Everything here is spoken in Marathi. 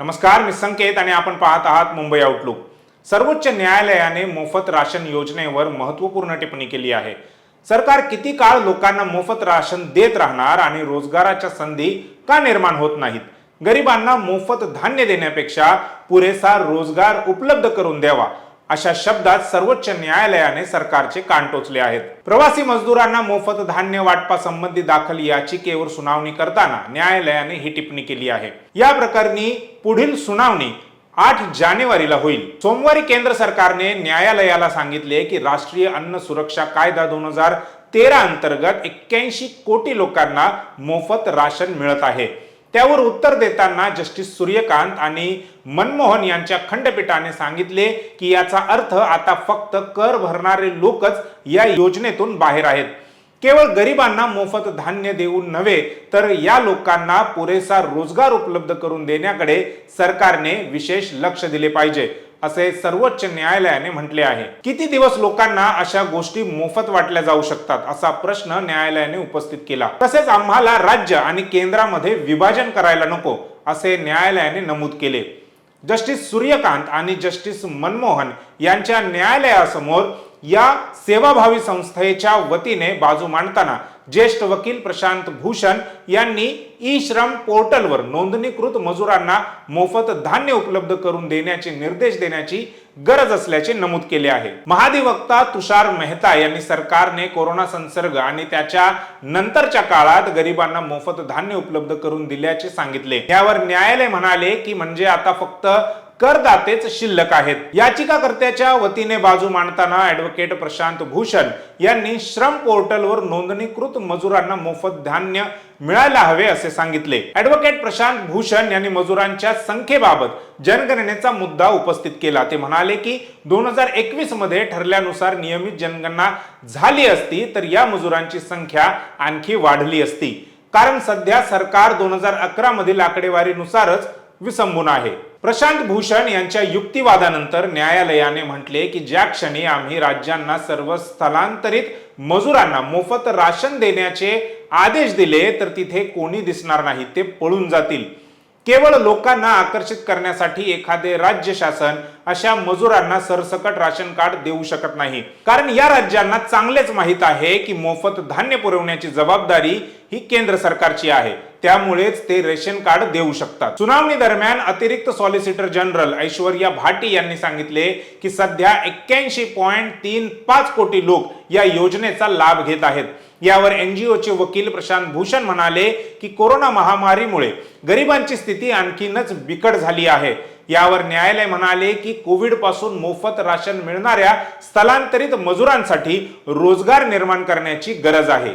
नमस्कार मी संकेत आणि आपण पाहत आहात मुंबई आउटलुक सर्वोच्च न्यायालयाने मोफत राशन योजनेवर महत्त्वपूर्ण टिप्पणी केली आहे. सरकार किती काळ लोकांना मोफत राशन देत राहणार आणि रोजगाराच्या संधी का निर्माण होत नाहीत? गरिबांना मोफत धान्य देण्यापेक्षा पुरेसा रोजगार उपलब्ध करून द्यावा. अशा शब्दात सर्वोच्च न्यायालयाने सरकारचे कान टोचले आहेत. प्रवासी मजदूरांना मोफत धान्य वाटपासंबंधी दाखल याचिकेवर सुनावणी करताना न्यायालयाने ही टिप्पणी केली आहे. या प्रकरणी पुढील सुनावणी आठ जानेवारीला होईल. सोमवारी केंद्र सरकारने न्यायालयाला सांगितले की राष्ट्रीय अन्न सुरक्षा कायदा दोन हजार तेरा अंतर्गत एक्क्याऐंशी कोटी लोकांना मोफत राशन मिळत आहे. त्यावर उत्तर देताना जस्टिस सूर्यकांत आणि मनमोहन यांच्या खंडपीठाने सांगितले की याचा अर्थ आता फक्त कर भरणारे लोकच या योजनेतून बाहेर आहेत. केवळ गरिबांना मोफत धान्य देऊन नव्हे तर या लोकांना पुरेसा रोजगार उपलब्ध करून देण्याकडे सरकारने विशेष लक्ष दिले पाहिजे असे सर्वोच्च न्यायालयाने म्हटले आहे. किती दिवस लोकांना अशा गोष्टी मोफत वाटल्या जाऊ शकतात असा प्रश्न न्यायालयाने उपस्थित केला. तसेच आम्हाला राज्य आणि केंद्रामध्ये विभाजन करायला नको असे न्यायालयाने नमूद केले. जस्टिस सूर्यकांत आणि जस्टिस मनमोहन यांच्या न्यायालयासमोर या सेवाभावी संस्थेच्या वतीने बाजू मांडताना ज्येष्ठ वकील प्रशांत भूषण यांनी ई श्रम पोर्टलवर नोंदणीकृत मजुरांना मोफत धान्य उपलब्ध करून देण्याचे निर्देश देण्याची गरज असल्याचे नमूद केले आहे. महाधिवक्ता तुषार मेहता यांनी सरकारने कोरोना संसर्ग आणि त्याच्या नंतरच्या काळात गरिबांना मोफत धान्य उपलब्ध करून दिल्याचे सांगितले. यावर न्यायालय म्हणाले की म्हणजे आता फक्त करदातेच शिल्लक आहेत. याचिकाकर्त्याच्या वतीने बाजू मांडताना ऍडव्होकेट प्रशांत भूषण यांनी श्रम पोर्टलवर नोंदणीकृत मजुरांना मोफत धान्य मिळायला हवे असे सांगितले. ऍडव्होकेट प्रशांत भूषण यांनी मजुरांच्या संख्येबाबत जनगणनेचा मुद्दा उपस्थित केला. ते म्हणाले की दोन हजार एकवीसमध्ये ठरल्यानुसार नियमित जनगणना झाली असती तर या मजुरांची संख्या आणखी वाढली असती. कारण सध्या सरकार दोन हजार अकरा मधील आकडेवारीनुसारच विसंबून आहे. प्रशांत भूषण यांच्या युक्तिवादानंतर न्यायालयाने म्हटले की ज्या क्षणी आम्ही राज्यांना सर्व स्थलांतरित मजुरांना मोफत राशन देण्याचे आदेश दिले तर तिथे कोणी दिसणार नाही ते पळून जातील. केवळ लोकांना आकर्षित करण्यासाठी एखादे राज्य शासन अशा मजुरांना सरसकट राशन कार्ड देऊ शकत नाही. कारण या राज्यांना चांगलेच माहीत आहे की मोफत धान्य पुरवण्याची जबाबदारी ही केंद्र सरकारची आहे. त्यामुळेच ते रेशन कार्ड देऊ शकतात. सुनावणी दरम्यान अतिरिक्त सॉलिसिटर जनरल ऐश्वर्या भाटी यांनी सांगितले की सध्या एक्क्याऐंशी पॉईंट तीन पाच कोटी लोक या योजनेचा लाभ घेत आहेत. यावर एनजीओचे वकील प्रशांत भूषण म्हणाले की कोरोना महामारीमुळे गरिबांची स्थिती आणखीनच बिकट झाली आहे. यावर न्यायालय म्हणाले की कोविडपासून मोफत राशन मिळणाऱ्या स्थलांतरित मजुरांसाठी रोजगार निर्माण करण्याची गरज आहे.